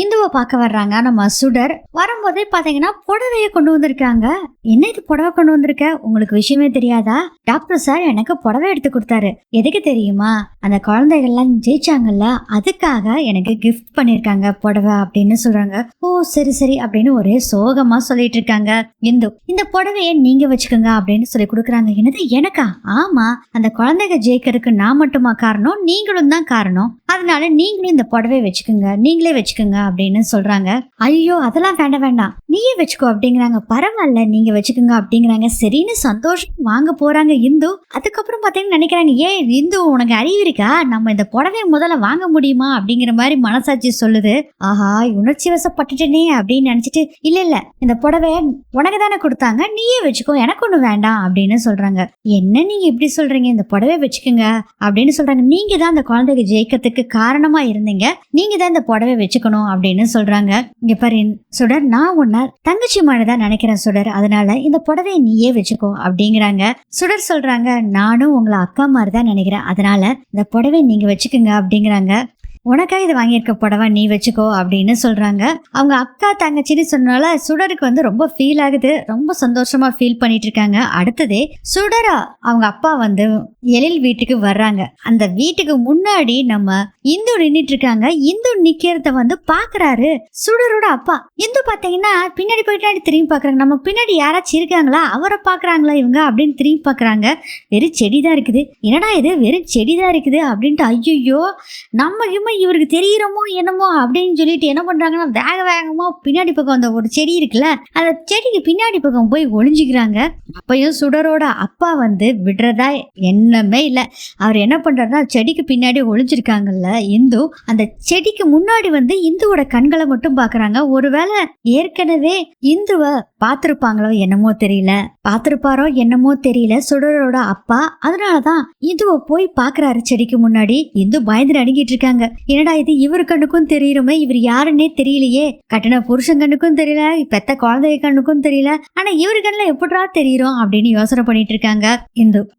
இந்துவை பார்க்க வர்றாங்க. நம்ம சுடர் வரும்போதே பாத்தீங்கன்னா புடவையை கொண்டு வந்திருக்காங்க. என்ன இது புடவை கொண்டு வந்திருக்க? உங்களுக்கு விஷயமே தெரியாதா? டாக்டர் சார் எனக்கு புடவை எடுத்து கொடுத்தாரு. எதுக்கு தெரியுமா? அந்த குழந்தைகள்லாம் ஜெயிச்சாங்கல்ல அதுக்காக எனக்கு கிஃப்ட் பண்ணிருக்காங்க புடவை அப்படின்னு சொல்றாங்க. ஓ சரி சரி அப்படின்னு ஒரே சோகமா சொல்லிட்டு இருக்காங்க இந்து. இந்த புடவைய நீங்க வச்சுக்கோங்க அப்படின்னு சொல்லி கொடுக்குறாங்க. என்னது எனக்கா? ஆமா அந்த குழந்தைங்க ஜெயிக்கிறதுக்கு நான் மட்டுமா காரணம்? நீங்களும் தான் காரணம். அதனால நீங்களும் இந்த புடவை வச்சுக்கோங்க. நீங்களே வச்சுக்கோங்க. அப்படின்னு சொல்றாங்க. ஐயோ அதெல்லாம் வேண்டாம் வேண்டாம். நீயே வச்சுக்கோ அப்படிங்கிறாங்க. பரவாயில்ல நீங்க வச்சுக்கோங்க அப்படிங்கிறாங்க. சரின்னு சந்தோஷம் வாங்க போறாங்க இந்து. அதுக்கப்புறம் பார்த்தீங்கன்னா நினைக்கிறாங்க ஏன் இந்து உனக்கு அறிவு இருக்கா? நம்ம இந்த புடவைய முதல்ல வாங்க முடியுமா? அப்படிங்கிற மாதிரி மனசாட்சி சொல்லுது. ஆஹா உணர்ச்சி வசப்பட்டுட்டேனே அப்படின்னு நினைச்சிட்டு இல்ல இல்ல இந்த புடவை உனக்கு தானே கொடுத்தாங்க நீயே வச்சுக்கோ எனக்கு ஒண்ணு வேண்டாம் அப்படின்னு சொல்றாங்க. என்ன நீங்க இப்படி சொல்றீங்க? இந்த புடவை வச்சுக்கோங்க அப்படின்னு சொல்றாங்க. நீங்க தான் அந்த குழந்தைக்கு ஜெயிக்கிறதுக்கு காரணமா இருந்தீங்க. நீங்க தான் இந்த புடவை வச்சுக்கணும் அப்படின்னு சொல்றாங்க. இங்க பாரு சுடர் நான் சொல்றார் தங்கச்சி மாதிரி நினைக்கிறேன் சுடர். அதனால இந்த புடவையை நீயே வச்சுக்கோ அப்படிங்கிறாங்க. சுடர் சொல்றாங்க நானும் உங்களை அக்கா மாதிரி தான் நினைக்கிறேன். அதனால இந்த புடவை நீங்க வச்சுக்கோங்க அப்படிங்கிறாங்க. உனக்காக இது வாங்கியிருக்க புடவை நீ வச்சுக்கோ அப்படின்னு சொல்றாங்க. அவங்க அக்கா தங்கச்சின்னு சொன்னால சுடருக்கு வந்து ரொம்ப ஃபீல் ஆகுது. ரொம்ப சந்தோஷமா ஃபீல் பண்ணிட்டு இருக்காங்க. அடுத்ததே சுடரா அவங்க அப்பா வந்து எழில் வீட்டுக்கு வர்றாங்க. அந்த வீட்டுக்கு முன்னாடி நம்ம இந்து நின்றுட்டு இருக்காங்க. இந்து நிக்கிறத வந்து பாக்குறாரு சுடரோட அப்பா. இந்து பாத்தீங்கன்னா பின்னாடி பின்னாடி திரும்பி பாக்குறாங்க. நம்ம பின்னாடி யாராச்சும் இருக்காங்களா? அவரை பாக்குறாங்களா இவங்க அப்படின்னு திரும்பி பாக்குறாங்க. வெறும் செடி தான் இருக்குது. என்னடா இது? வெறும் செடி தான் இருக்குது அப்படின்ட்டு ஐயோ நம்ம இம்மா இவருக்கு தெரியுறோமோ என்னமோ அப்படின்னு சொல்லிட்டு என்ன பண்றாங்கன்னா வேக வேகமா பின்னாடி பக்கம் அந்த ஒரு செடி இருக்குல்ல அந்த செடிக்கு பின்னாடி பக்கம் போய் ஒளிஞ்சுக்கிறாங்க. அப்பயும் சுடரோட அப்பா வந்து விடுறதா எண்ணமே இல்லை. அவர் என்ன பண்ணுறாருன்னா செடிக்கு பின்னாடி ஒளிஞ்சிருக்காங்கல்ல இந்து அந்த செடிக்கு முன்னாடி வந்து இந்துவோட கண்களை மட்டும் பாக்குறாங்க. ஒருவேளை ஏற்கனவே இந்துவை பார்த்துருப்பாங்களோ என்னமோ தெரியல. பார்த்துருப்பாரோ என்னமோ தெரியல. சுடரோட அப்பா அதனாலதான் இந்துவை போய் பாக்குறாரு செடிக்கு முன்னாடி. இந்து பயந்து நடுங்கிட்டு இருக்காங்க. என்னடா இது இவர் கண்ணுக்கும் தெரியுமே இவர் யாருன்னே தெரியலையே. கட்டின புருஷன் கண்ணுக்கும் தெரியல பெத்த குழந்தை கண்ணுக்கும் தெரியல. ஆனா இவர் கண்ணுல எப்படா தெரியுறோம் அப்படின்னு யோசனை பண்ணிட்டு இருக்காங்க இந்து.